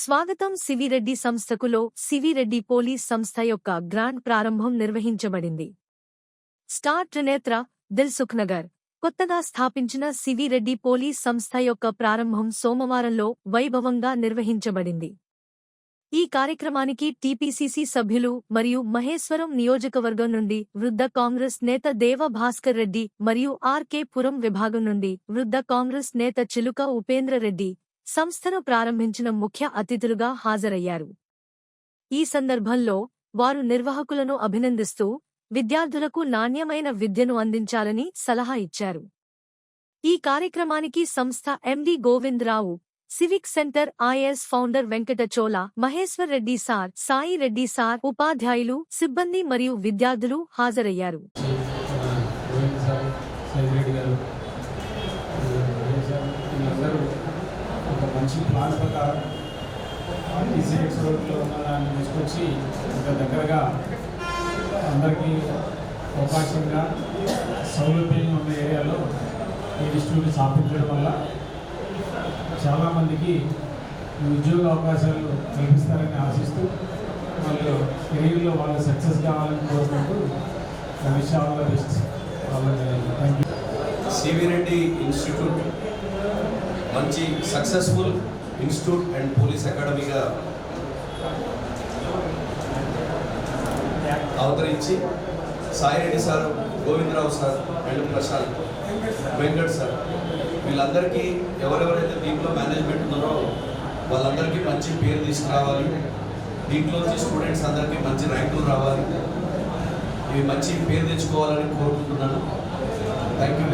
స్వాగతం సివిరెడ్డి సంస్థకులో సివిరెడ్డి పోలీస్ సంస్థ యొక్క గ్రాండ్ ప్రారంభం నిర్వహించబడింది. స్టార్ త్రినేత్ర దిల్ సుఖ్నగర్. కొత్తగా స్థాపించిన సివిరెడ్డి పోలీస్ సంస్థ యొక్క ప్రారంభం సోమవారంలో వైభవంగా నిర్వహించబడింది. ఈ కార్యక్రమానికి టీపీసీసీ సభ్యులు మరియు మహేశ్వరం నియోజకవర్గం నుండి వృద్ధ కాంగ్రెస్ నేత దేవ భాస్కర్ రెడ్డి మరియు ఆర్కే పురం విభాగం నుండి వృద్ధ కాంగ్రెస్ నేత చిలుక ఉపేంద్ర రెడ్డి సంస్థను ప్రారంభించిన ముఖ్య అతిథులుగా హాజరయ్యారు. ఈ సందర్భంలో వారు నిర్వాహకులను అభినందిస్తూ విద్యార్థులకు నాణ్యమైన విద్యను అందించాలని సలహా ఇచ్చారు. ఈ కార్యక్రమానికి సంస్థ MD Govindarao civic centre IS founder Venkatachola Maheshwar Reddy sir Sai Reddy sir ఉపాధ్యాయులు సిబ్బంది మరియు విద్యార్థులు హాజరయ్యారు. మంచి ప్లాన్ ప్రకారం డిసిఎక్స్ రోడ్లో ఉన్న దాన్ని తీసుకొచ్చి ఇంకా దగ్గరగా అందరికీ అవకాశంగా సౌలభ్యంగా ఉన్న ఏరియాలో ఈ ఇన్స్టిట్యూట్ స్థాపించడం వల్ల చాలామందికి ఉద్యోగ అవకాశాలు కల్పిస్తారని ఆశిస్తూ వాళ్ళు కెరీర్లో వాళ్ళు సక్సెస్ కావాలని కోరుకుంటూ విష్ ఆల్ ద బెస్ట్. వాళ్ళకి thank you CV Reddy institute. మంచి సక్సెస్ఫుల్ ఇన్స్టిట్యూట్ అండ్ పోలీస్ అకాడమీగా అవతరించి Sai Reddy sir Govindarao sir and Prashant Venkat sir. వీళ్ళందరికీ ఎవరెవరైతే దీంట్లో మేనేజ్మెంట్ ఉన్నారో వాళ్ళందరికీ మంచి పేరు తీసుకురావాలి. దీంట్లో నుంచి స్టూడెంట్స్ అందరికీ మంచి ర్యాంకులు రావాలి. ఇవి మంచి పేరు తెచ్చుకోవాలని కోరుకుంటున్నాను. Thank you